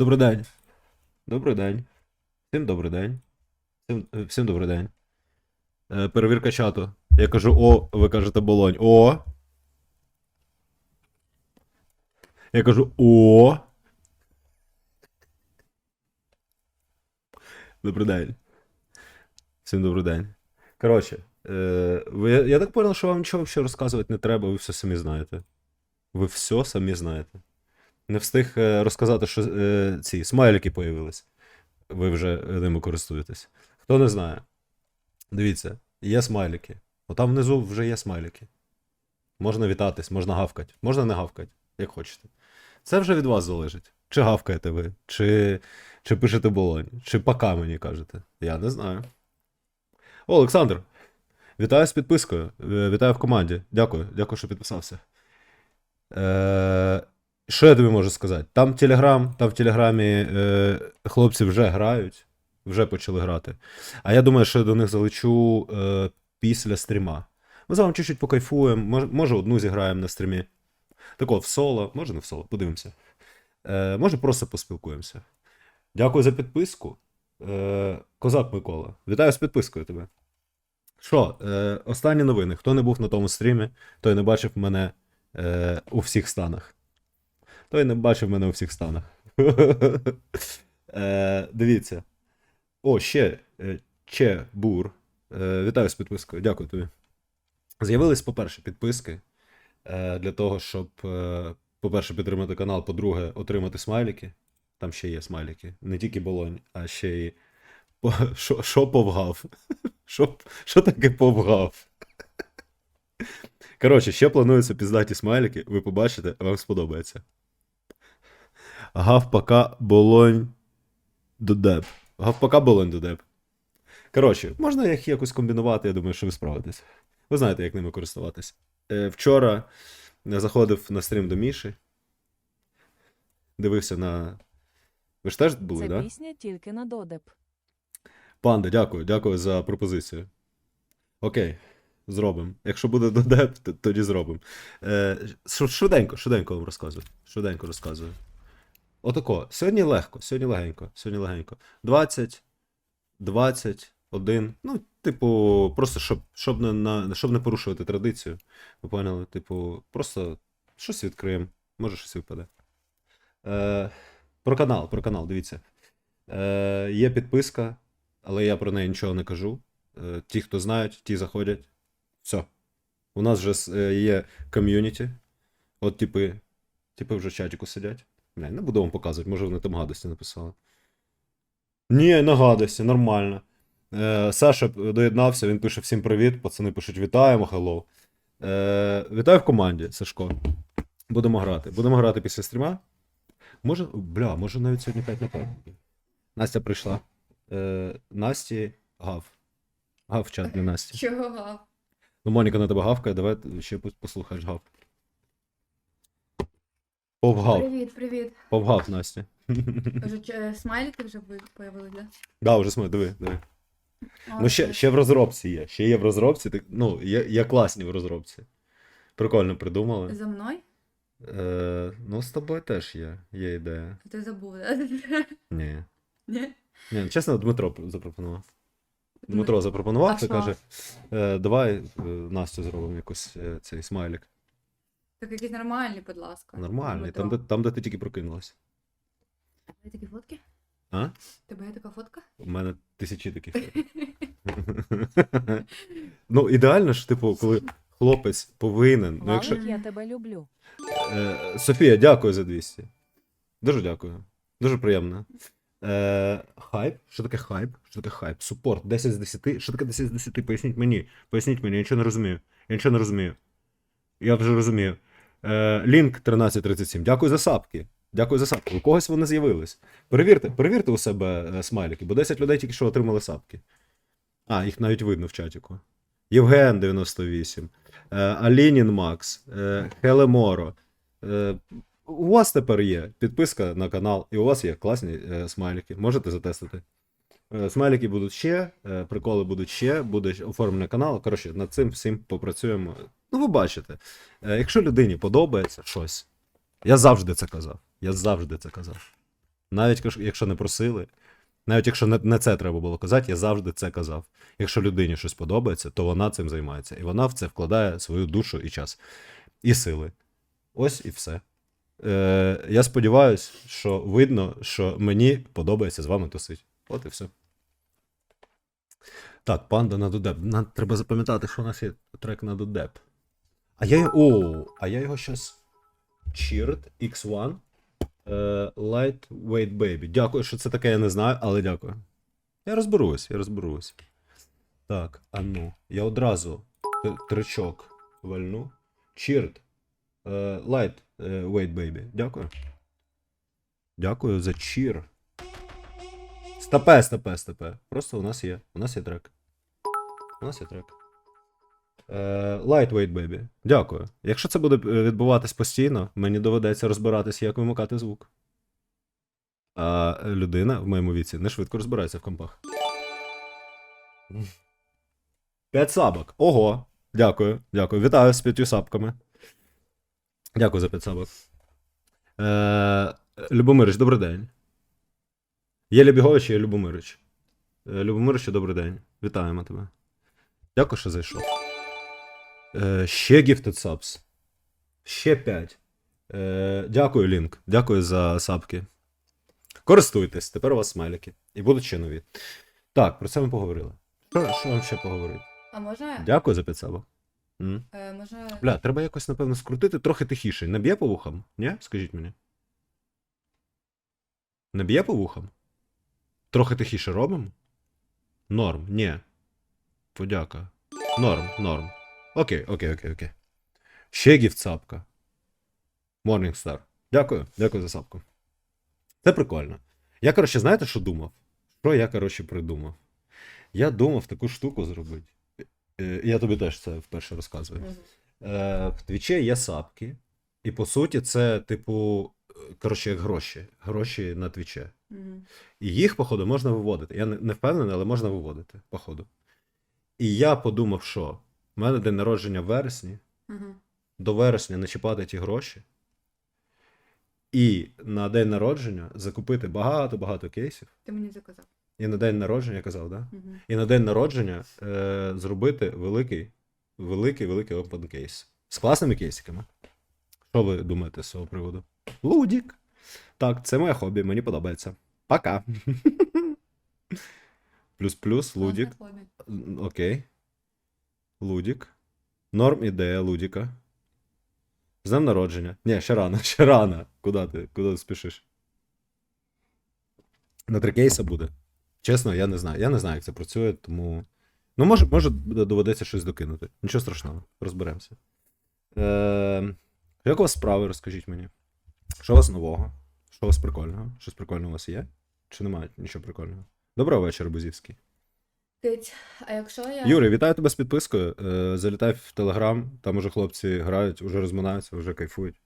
Добрий день. Добрий день. Всім добрий день. Всім, е, всім добрий день. Е, перевірка чату. Я кажу О, ви кажете болонь. О. Я кажу О. Добрий день. Всім добрий день. Коротше, е, ви, я так понял, що вам нічого взагалі розказувати не треба, ви все самі знаєте. Ви все самі знаєте. Не встиг е, розказати, що е, ці смайлики появились. Ви вже ними користуєтесь. Хто не знає, дивіться, є смайлики. Отам внизу вже є смайлики. Можна вітатись, можна гавкати, можна не гавкати, як хочете. Це вже від вас залежить. Чи гавкаєте ви, чи, чи пишете болонь, чи пока мені кажете. Я не знаю. О, Олександр! Вітаю з підпискою. Е, Вітаю в команді. Дякую, дякую, що підписався. Е, що я тобі можу сказати? Там Телеграм, там в Телеграмі е, хлопці вже грають, вже почали грати. А я думаю, що я до них залечу е, після стріма. Ми з вами чуть-чуть покайфуємо, може, може одну зіграємо на стрімі. Так от, в соло, може не в соло, подивимося. Е, може просто поспілкуємося. Дякую за підписку. Е, Козак Микола. Вітаю з підпискою тебе. Що, е, останні новини. Хто не був на тому стрімі, той не бачив мене е, у всіх станах. Той не бачив мене у всіх станах. е, дивіться. О, ще е, Че Бур. Е, вітаю з підпискою. Дякую тобі. З'явились, по-перше, підписки е, для того, щоб, по-перше, підтримати канал, по-друге, отримати смайлики. Там ще є смайлики. Не тільки болонь, а ще й. Що, що повгав? Що, що таке повгав? Коротше, ще плануються піздаті смайлики, ви побачите, вам сподобається. Гавпака болонь додеб. Гавпака болонь додеб. Коротше, можна їх якось комбінувати, я думаю, що ви справитесь. Ви знаєте, як ними користуватись. Е, вчора я заходив на стрім до Міші. Дивився на. Ви ж теж були, Це? Да? пісня тільки на додеп. Панда, дякую, дякую за пропозицію. Окей, зробимо. Якщо буде додеп, то тоді зробимо. Е, шв- швиденько, швиденько вам розказую. Швиденько розказую. Отако. Сьогодні легко, сьогодні легенько, сьогодні легенько. 20, 21. Ну, типу, просто щоб, щоб, не, на, щоб не порушувати традицію. Ви поняли? Типу, просто щось відкриємо. Може щось випаде. Е, про канал, про канал, дивіться. Е, є підписка, але я про неї нічого не кажу. Е, ті, хто знають, ті заходять. Все. У нас вже е, є ком'юніті. От типи, типи вже в чатіку сидять. Не, не буду вам показувати, може вони там гадості написали. Ні, не гадості, нормально. Е, Саша доєднався, він пише всім привіт. Пацани пишуть вітаємо, hello. Е, вітаю в команді, Сашко. Будемо грати. Будемо грати після стріма. Може, бля, може навіть сьогодні 5 на 5. Настя прийшла. Е, Насті гав. Гав чат для Насті. Чого? гав? Ну, Моніка на тебе гавкає, давай ще послухаєш гав. Повгав. Привіт, привіт. Повгав Настя. Вже ч- смайлики вже ви- появились, да? Да, вже смотри, диви, диви. А, Ну, ще, ще в розробці є. Ще є в розробці. так- Ну, є, є класні в розробці. Прикольно придумали. За мною? Е, ну, з тобою теж є. Є ідея. Ти забув, да? Ні. Ні? Ні, чесно, Дмитро запропонував. Дмитро запропонував, А ти що? каже: е, давай е, Настю зробимо якось е, цей смайлик. Так якісь нормальні, будь ласка. Нормальний, там, де, там, де ти тільки прокинулась. Тебе є такі фотки? А? Тебе є така фотка? У мене тисячі таких. ну, ідеально ж, типу, коли хлопець повинен. Ну, якщо... Я тебе люблю. Е, Софія, дякую за 200. Дуже дякую. Дуже приємно. Е, хайп? Що таке хайп? Що таке хайп? Супорт 10 з 10. Що таке 10 з 10? Поясніть мені. Поясніть мені, я нічого не розумію. Я нічого не розумію. Я вже розумію. Е, Лінк 1337. Дякую за сапки. Дякую за сапки. У когось вони з'явились. Перевірте, перевірте у себе е, смайлики, бо 10 людей тільки що отримали сапки. А, їх навіть видно в чатіку. Євген 98. Е, Алінін Макс. Е, Хелеморо. Е, у вас тепер є підписка на канал, і у вас є класні е, смайлики. Можете затестити. Е, смайлики будуть ще, е, приколи будуть ще, буде оформлений канал. Коротше, над цим всім попрацюємо. Ну, ви бачите, е, якщо людині подобається щось, я завжди це казав. Я завжди це казав. Навіть якщо не просили, навіть якщо не, це треба було казати, я завжди це казав. Якщо людині щось подобається, то вона цим займається. І вона в це вкладає свою душу і час, і сили. Ось і все. Е, я сподіваюся, що видно, що мені подобається з вами тусити. От і все. Так, панда на додеп. Нам треба запам'ятати, що у нас є трек на додеп. А я. О, а я його щас. Cheered X1 е, Lightweight Baby. Дякую, що це таке, я не знаю, але дякую. Я розберусь, я розберусь. Так, а ну. Я одразу тричок вальну. Cheered е, Light Weight Baby. Дякую. Дякую за чір. Стопе, стопе, стопе. Просто у нас є. У нас є трек. У нас є трек. Е, Lightweight Baby. Дякую. Якщо це буде е, відбуватись постійно, мені доведеться розбиратись, як вимикати звук. А людина в моєму віці не швидко розбирається в компах. П'ять сабок. Ого. Дякую. Дякую. Вітаю з п'ятью сапками. Дякую за п'ять сабок. Е, Любомирич, добрий день. Є Любігович, є Любомирич. Е, Любомиричу, добрий день. Вітаємо тебе. Дякую, що зайшов. Е, ще Gifted Subs. Ще 5. Е, дякую, Лінк. Дякую за сапки. Користуйтесь, тепер у вас смайлики. І будуть ще нові. Так, про це ми поговорили. Що, що вам ще поговорити? А може. Дякую за підсабок. М? Е, може. Бля, треба якось, напевно, скрутити трохи тихіше. Не б'є по вухам? Ні? Скажіть мені. Не б'є по вухам? Трохи тихіше робимо? Норм, ні. Подяка. Норм, норм. Окей, окей, окей, окей. Ще гіфтсапка. Morningstar. Дякую, дякую за сапку. Це прикольно. Я, коротше, знаєте, що думав? Що я, коротше, придумав? Я думав таку штуку зробити. Е, Я тобі теж це вперше розказую. Е, в Твічі є сапки, і по суті, це, типу, коротше, як гроші. Гроші на Твічі. Мгм. І їх, походу, можна виводити. Я не впевнений, але можна виводити, походу. І я подумав, що в мене день народження в вересні, Мгм. до вересня не чіпати ті гроші. І на день народження закупити багато-багато кейсів. Ти мені заказав. І на день народження, я казав, да? Мгм. І на день народження е, зробити великий, великий, великий open кейс. З класними кейсиками. Що ви думаєте з цього приводу? Лудік. Так, це моє хобі, мені подобається. Пока. Плюс-плюс, Лудік. Окей. Лудік. Норм ідея Лудіка. З днем народження. Ні, ще рано, ще рано. Куди ти? Куди ти спішиш? На три кейса буде. Чесно, я не знаю. Я не знаю, як це працює, тому. Ну, може, може доведеться щось докинути. Нічого страшного, розберемося. Е, як у вас справи, розкажіть мені? Що у вас нового? Що у вас прикольного? Щось прикольне у вас є? Чи немає нічого прикольного? Доброго вечора, Бузівський. Кить, а якщо я. Юрій, вітаю тебе з підпискою. Е, Залітай в Телеграм, там уже хлопці грають, вже розминаються, вже кайфують.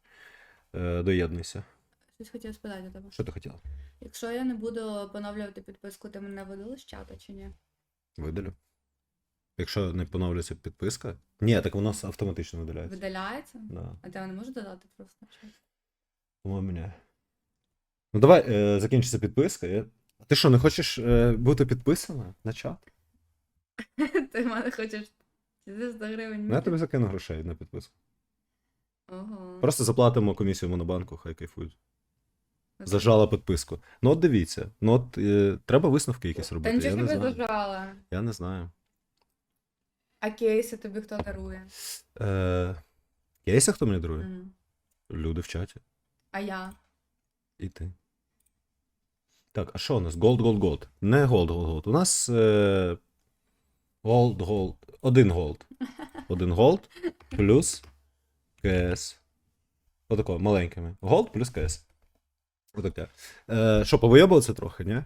Е, Доєднуйся. Щось хотіла спитати тебе. Що ти хотіла? Якщо я не буду поновлювати підписку, ти мене видали з чата чи ні? Видалю. Якщо не поновлюється підписка. Ні, так воно автоматично видаляється. Видаляється? Да. А ти не можеш додати просто? По-моєму, ні. Ну давай, е, закінчиться підписка. Ти що, не хочеш е, бути підписана на чат? Ти в мене хочеш 400 гривень. Ну, я тобі закину грошей на підписку. Ого. Просто заплатимо комісію монобанку, хай кайфують. Окей. Зажала підписку. Ну от дивіться, ну от е, треба висновки якісь Та робити. Я не не знаю. зажала. Я не знаю. А кейси тобі хто дарує? Е, Кейси хто мені дарує? Мгм. Люди в чаті. А я? І ти. Так, а що у нас? Gold, gold, gold. Не gold, gold, gold. У нас е, gold, gold. Один gold. Один gold плюс КС. Отако, маленькими. Gold плюс КС. Отаке. Е, що, повийобуватися трохи, ні?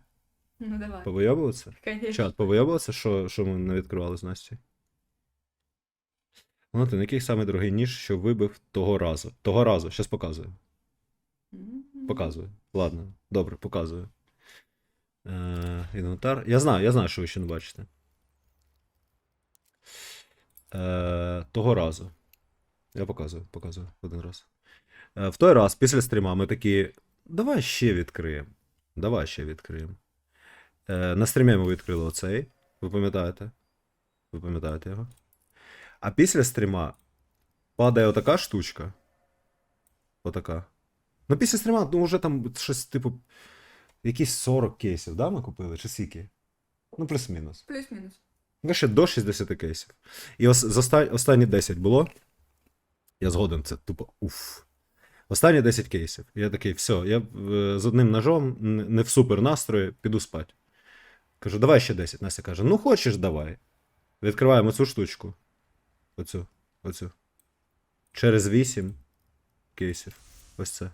Ну давай. Повийобуватися? Чат, повийобуватися, що, що ми не відкривали з Насті? Валентин, який самий дорогий ніж, що вибив того разу? Того разу, щас показую. Показую. Ладно, добре, показую. Е, інвентар. Я знаю, я знаю, що ви ще не бачите. Е, того разу. Я показую, показую один раз. Е, в той раз, після стріма, ми такі. Давай ще відкриємо. Давай ще відкриємо. Е, на стрімі ми відкрили оцей. Ви пам'ятаєте? Ви пам'ятаєте його? А після стріма падає отака штучка. Отака. Ну, після стріма, ну, вже там щось, типу, якісь 40 кейсів, да, ми купили? Чи скільки? Ну, плюс-мінус. Плюс-мінус. Ну, ще до 60 кейсів. І ос, з останні 10 було. Я згоден, це тупо уф. Останні 10 кейсів. Я такий, все, я е, з одним ножом, не в супер настрої, піду спати. Кажу, давай ще 10. Настя каже: ну хочеш, давай. Відкриваємо цю штучку. Оцю. Оцю. Через 8 кейсів. Ось це.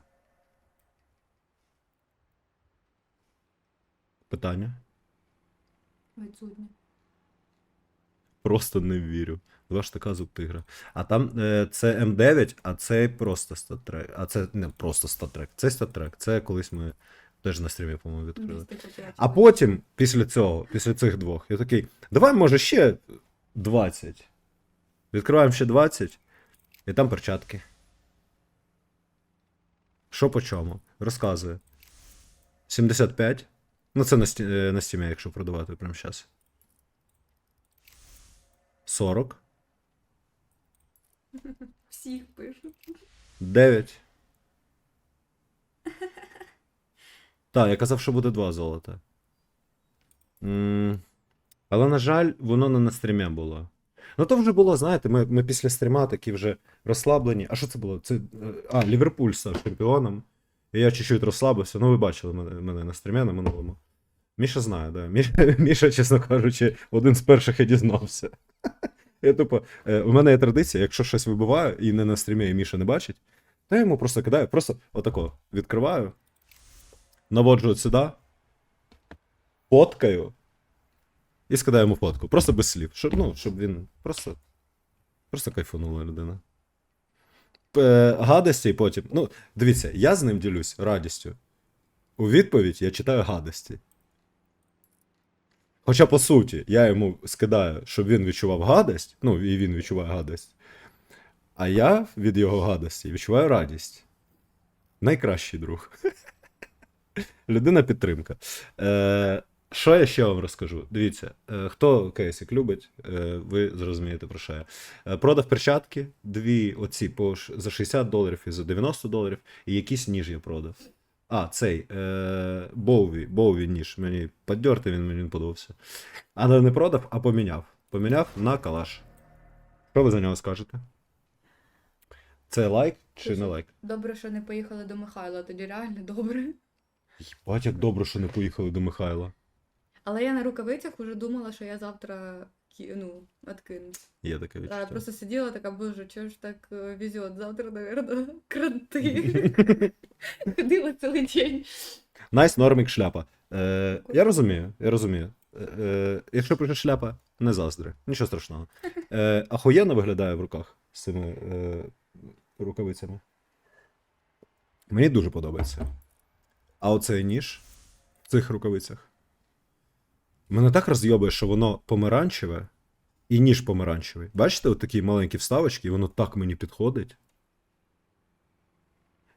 Питання. Відсутні. Просто не вірю. Два штака зуб тигра. А там е, це М9, а це просто статрек. А це не просто статрек. Це статрек. Це колись ми теж на стрімі, по-моєму, відкрили. А потім, після цього, після цих двох, я такий, давай, може, ще 20. Відкриваємо ще 20, і там перчатки. Що по чому? Розказує. 75. Ну, це е, на стімі, якщо продавати прямо зараз. 40. Всіх пишуть. 9. Так, я казав, що буде 2 золота. М, Але, на жаль, воно не на стрімі було. Ну, то вже було, знаєте, ми, ми після стріма такі вже розслаблені. А що це було? Це, е, а, Ліверпуль став чемпіоном. І я чуть-чуть розслабився. Ну, ви бачили мене, мене на стрімі на минулому. Міша знає, да. Міша, Міша, чесно кажучи, один з перших і дізнався. Я тупо, е, у мене є традиція, якщо щось вибиваю і не на стрімі, і Міша не бачить, то я йому просто кидаю, просто отако відкриваю, наводжу сюди, фоткаю і скидаю йому фотку. Просто без слів. Щоб, ну, щоб він просто. Просто кайфанула людина. Е, гадості потім. Ну, дивіться, я з ним ділюсь радістю. У відповідь я читаю гадості. Хоча, по суті, я йому скидаю, щоб він відчував гадость, ну, і він відчуває гадость. А я від його гадості відчуваю радість. Найкращий друг. Людина підтримка. Е, що я ще вам розкажу? Дивіться, е, хто кейсик любить, е, ви зрозумієте про що я. Е, продав перчатки, дві оці по, за 60 доларів і за 90 доларів, і якийсь ніж я продав. А, цей е, Боуві, Боуві ніж. Мені піддерти, він мені не подобався. Але не продав, а поміняв. Поміняв на калаш. Що ви за нього скажете? Це лайк чи не лайк? Добре, що не поїхали до Михайла, тоді реально добре. Бать, як добре, що не поїхали до Михайла. Але я на рукавицях вже думала, що я завтра ну, откинусь. Є таке я відчуття. просто сиділа така, боже, чого ж так е, везет? Завтра, наверное, кранти. Ходила цілий день. Найс нормік шляпа. Е, я розумію, я розумію. Е, е, якщо пише шляпа, не заздри. Нічого страшного. Е, ахуєнно виглядає в руках з цими е, рукавицями. Мені дуже подобається. А оцей ніж в цих рукавицях. Мене так розйобує, що воно помаранчеве і ніж помаранчевий. Бачите, от такі маленькі вставочки, і воно так мені підходить.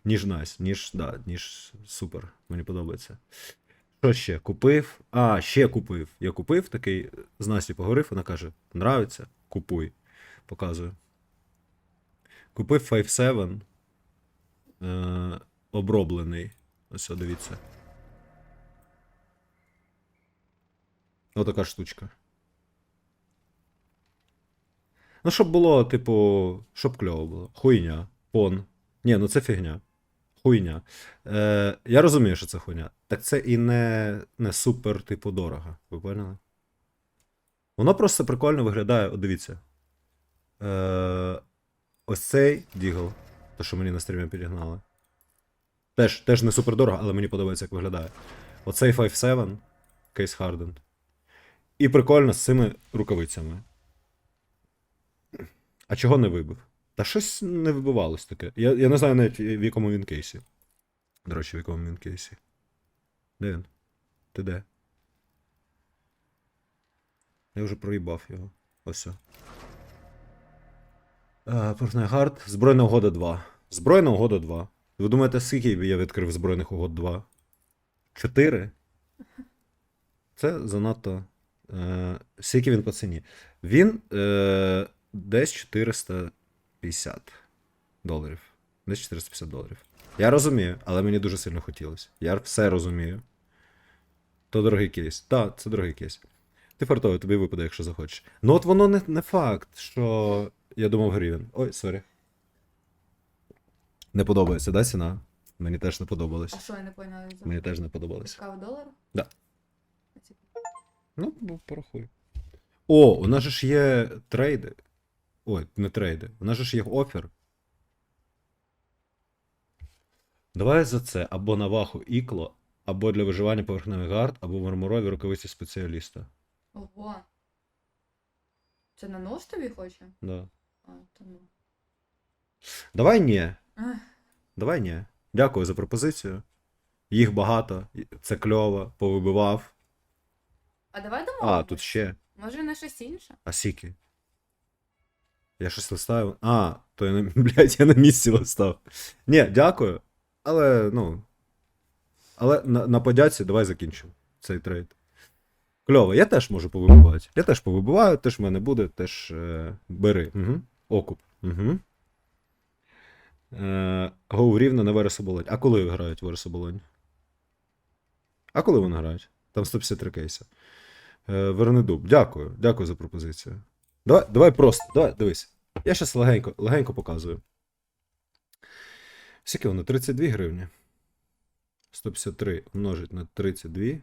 Ніж найс, ніж, да, ніж супер, мені подобається. Що ще? Купив? А, ще купив. Я купив такий, з Насті поговорив, вона каже: нравиться, купуй. Показую. Купив 5.7. Е, оброблений. Ось, дивіться. Отака штучка. Ну, щоб було, типу, щоб кльово було. Хуйня. Пон. Ні, ну це фігня. Хуйня. Е, я розумію, що це хуйня. Так це і не, не супер, типу, дорого. Ви поняли? Воно просто прикольно виглядає. От дивіться. Е, ось цей Дігл, то, що мені на стрімі підігнали. Теж, теж не супер дорого, але мені подобається, як виглядає. Оцей 5.7, Case Hardened. І прикольно з цими рукавицями. А чого не вибив? Та щось не вибивалось таке. Я, я не знаю навіть в якому він кейсі. До речі, в якому він кейсі. Де він? Ти де? Я вже проїбав його. Ось. о. Е, Fortnite Збройна угода 2. Збройна угода 2. Ви думаєте, скільки я відкрив збройних угод 2? 4. Це занадто. Е, скільки він по ціні? Він е, десь 450 доларів. Десь 450 доларів. Я розумію, але мені дуже сильно хотілося. Я все розумію. То дорогий кейс. Так, це дорогий кейс. Ти фартовий, тобі випаде, якщо захочеш. Ну от воно не, не факт, що я думав гривень. Ой, сорі. Не подобається, да, ціна? Мені теж не подобалось. А що я не поняла? Мені теж не подобалось. Кава долар? Да. Ну, ну, порахуй. О, у нас же ж є трейди. Ой, не трейди. У нас же ж є офер. Давай за це або на ваху ікло, або для виживання поверхневих гард, або мармурові рукавиці спеціаліста. Ого. Це на нож тобі хоче? Да. А, то ну. Давай ні. Ех, Давай ні. Дякую за пропозицію. Їх багато, це кльово, повибивав. А давай домовимось. А, тут ще. Може на щось інше? А сіки. Я щось листаю. А, то я на, блядь, я на місці листав. Ні, дякую. Але, ну. Але на, на подяці давай закінчимо цей трейд. Кльово, я теж можу повибивати. Я теж повибиваю, теж в мене буде, теж е, бери. Угу. Окуп. Угу. Е, Гоу рівно на Вересоболонь. А коли грають Вересоболонь? А коли вони грають? Там 153 кейси. Е, Вернедуб, дякую, дякую за пропозицію. Давай, давай просто, давай, дивись. Я щас легенько, легенько показую. Скільки воно? 32 гривні. 153 умножить на 32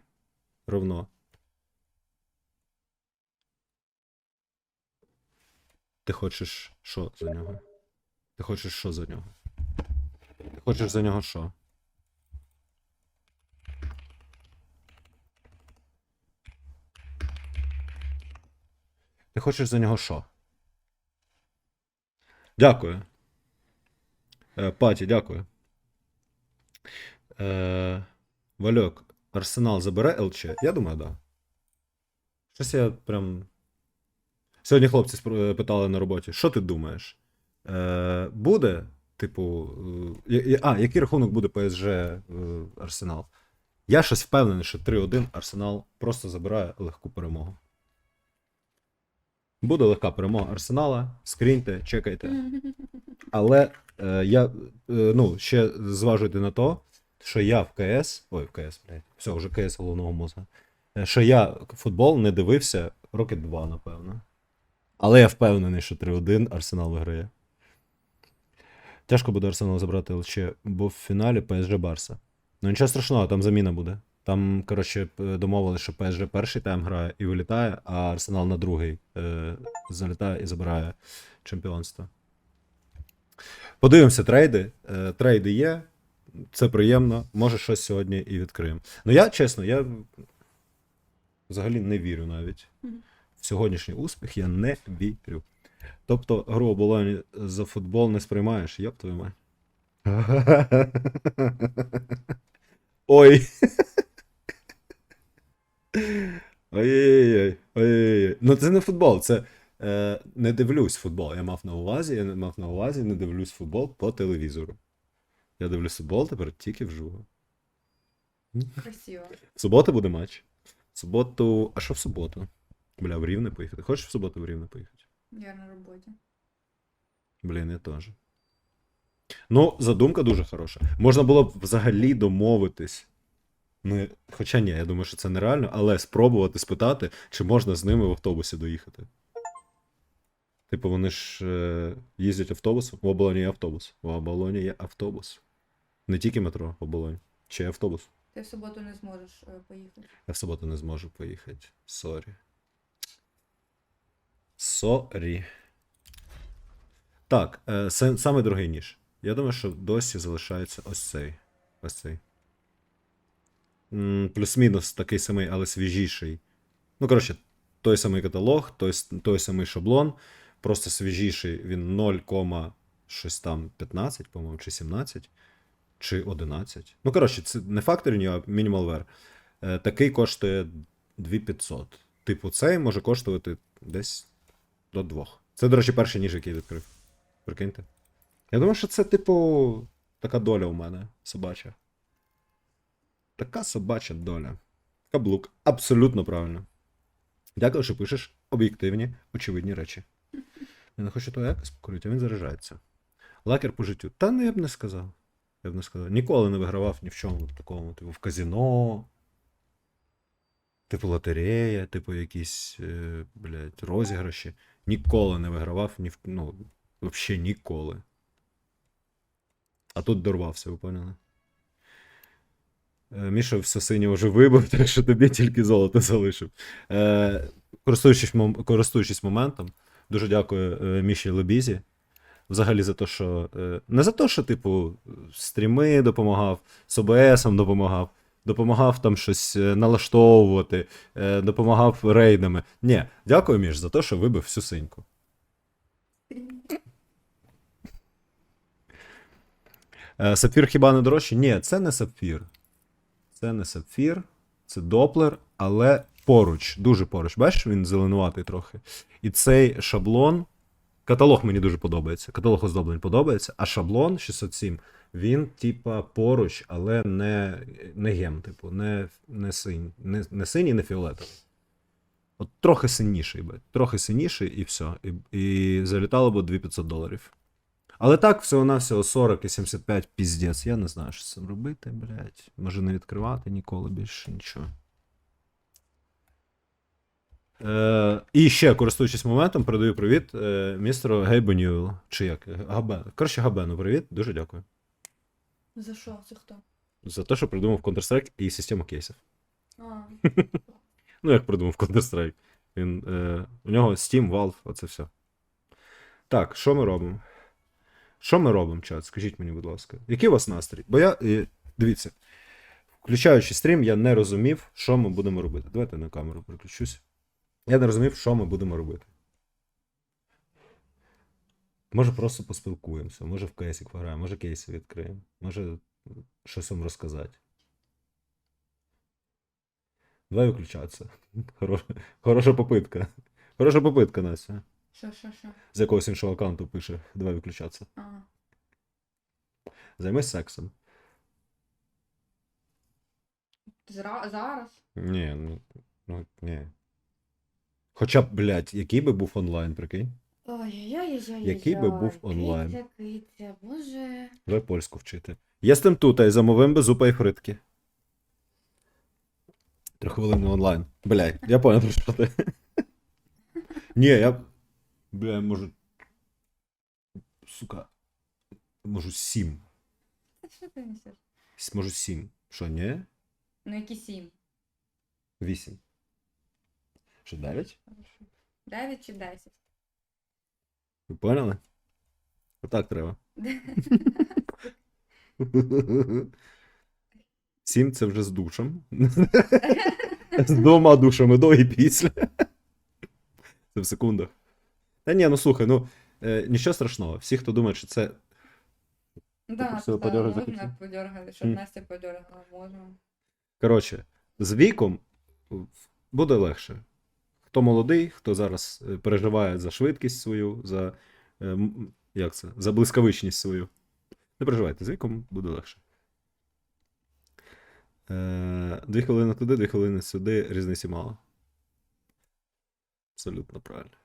ровно. Ти хочеш що за нього? Ти хочеш що за нього? Ти хочеш за нього що? Ти хочеш за нього що? Дякую. Е, Паті, дякую. Е, Вальок, Арсенал забере ЛЧ? Я думаю, так. Да. Щось я прям. Сьогодні хлопці спро- питали на роботі, що ти думаєш? Е, буде, типу. е, а, який рахунок буде ПСЖ е, Арсенал? Я щось впевнений, що 3-1 Арсенал просто забирає легку перемогу. Буде легка перемога Арсенала. Скріньте, чекайте. Але е, я е, ну, ще зважуйте на то, що я в КС. Ой, в КС, блядь. Все, вже КС головного мозга. Е, Що я футбол не дивився роки два, напевно. Але я впевнений, що 3-1 Арсенал виграє. Тяжко буде Арсенал забрати ЛЧ, бо в фіналі ПСЖ Барса. Ну нічого страшного, там заміна буде. Там, коротше, п- домовились, що ПСЖ перший тайм грає і вилітає, а Арсенал на другий е, залітає і забирає чемпіонство. Подивимося трейди. Е, трейди є. Це приємно. Може, щось сьогодні і відкриємо. Ну, я чесно, я взагалі не вірю навіть. В сьогоднішній успіх я не вірю. Тобто, гру оболоні за футбол не сприймаєш, йоп твою мать. Ой. Ой-ой-ой. Ой-ой-ой. Ну це не футбол, це е, не дивлюсь футбол. Я мав на увазі, я не мав на увазі, не дивлюсь футбол по телевізору. Я дивлюсь футбол тепер тільки вживу. Красиво. В суботу буде матч. В суботу. А що в суботу? Бля, в Рівне поїхати. Хочеш в суботу в Рівне поїхати? Я на роботі. Блін, я теж. Ну, задумка дуже хороша. Можна було б взагалі домовитись. Ну, хоча ні, я думаю, що це нереально, але спробувати спитати, чи можна з ними в автобусі доїхати. Типу, вони ж е, їздять автобусом. В оболоні є автобус. В оболоні є автобус. Не тільки метро, в оболоні. Ще є автобус. Ти в суботу не зможеш е, поїхати. Я в суботу не зможу поїхати. Сорі. Сорі. Так, е, се- саме дорогий ніж. Я думаю, що досі залишається ось цей. Ось цей. Плюс-мінус такий самий, але свіжіший. Ну, коротше, той самий каталог, той, той самий шаблон. Просто свіжіший. Він 0, щось там 15, по-моєму, чи 17, чи 11. Ну, коротше, це не Factory New, а Minimal Wear. Е, Такий коштує 2500. Типу, цей може коштувати десь до двох. Це, до речі, перший ніж, який відкрив. Прикиньте. Я думаю, що це, типу, така доля у мене собача. Така собача доля. Каблук. Абсолютно правильно. Дякую, що пишеш об'єктивні, очевидні речі. Я не хочу того якось покурити, а він заряджається. Лакер по життю. Та не я б не сказав. Я б не сказав. Ніколи не вигравав ні в чому такому. Типу в казіно. Типу лотерея, типу якісь, е, блядь, розіграші. Ніколи не вигравав, ні в, ну, взагалі ніколи. А тут дорвався, ви поняли? Е, Міша все синє вже вибив, так що тобі тільки золото залишив. Е, користуючись, користуючись моментом, дуже дякую е, Міші Лебізі. Взагалі за те, що. Не за те, що, типу, стріми допомагав, з ОБСом допомагав, допомагав там щось налаштовувати, допомагав рейдами. Ні, дякую, Міш, за те, що вибив всю синьку. Сапфір хіба не дорожче? Ні, це не сапфір. Це не сапфір, це доплер, але поруч, дуже поруч. Бачиш, він зеленуватий трохи. І цей шаблон. Каталог мені дуже подобається. Каталог оздоблень подобається, а шаблон 607, він, типа, поруч, але не, не гем, типу, не, не, синь, не, не синій, не фіолетовий. От трохи синіший. Трохи синіший і все. І, і залітало б 2500 доларів. Але так, всього-навсього 40 і 75 піздець. Я не знаю, що з цим робити, блядь. Може не відкривати ніколи більше нічого. Е, і ще, користуючись моментом, передаю привіт е, містеру Гейбу Ньюелу. Чи як? Габен. Коротше, Габену, привіт. Дуже дякую. За що? Це хто? За те, що придумав Counter-Strike і систему кейсів. А, Ну, як придумав Counter-Strike. Він, е, у нього Steam, Valve, оце все. Так, що ми робимо? Що ми робимо, чат? Скажіть мені, будь ласка. Який у вас настрій? Бо я. дивіться. Включаючи стрім, я не розумів, що ми будемо робити. Давайте на камеру переключусь. Я не розумів, що ми будемо робити. Може, просто поспілкуємося, може в кейсик пограємо, може кейси відкриємо, може щось вам розказати. Давай виключатися. Хороша попитка. Хороша попитка, Настя. Що, що, що? З якогось іншого аккаунту пише. Давай виключатися. А. Займись сексом. Зра... Зараз? Ні, ну, ну ні. Хоча б, блядь, який би був онлайн, прикинь? Ой-ой-ой-ой-ой. Який би був онлайн? Киця, киця, боже. Давай польську вчити. Єстем тут, і замовим би зупа і фритки. Три хвилини онлайн. Блядь, я понял, про що ти. Ні, я. Бля, я можу. Сука. Можу сім. Що ти несеш? Можу сім. Що, ні? Ну, які сім? Вісім. Що, дев'ять? Дев'ять чи десять? Ви поняли? Отак треба. Сім це вже з душем. З двома душами до і після. Це в секундах. Та ні, ну слухай, ну е, нічого страшного. Всі, хто думає, що це. Да, Попросила та, подергати можна подергати, щоб М. Настя подергала, можна. Коротше, з віком буде легше. Хто молодий, хто зараз е, переживає за швидкість свою, за. е, м, Як це? За блискавичність свою. Не переживайте, з віком буде легше. Е, Дві хвилини туди, дві хвилини сюди, різниці мало. Абсолютно правильно.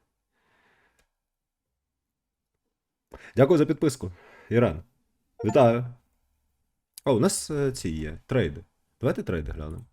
Дякую за підписку. Іран. Вітаю. О, у нас е, ці є трейди. Давайте трейди глянемо.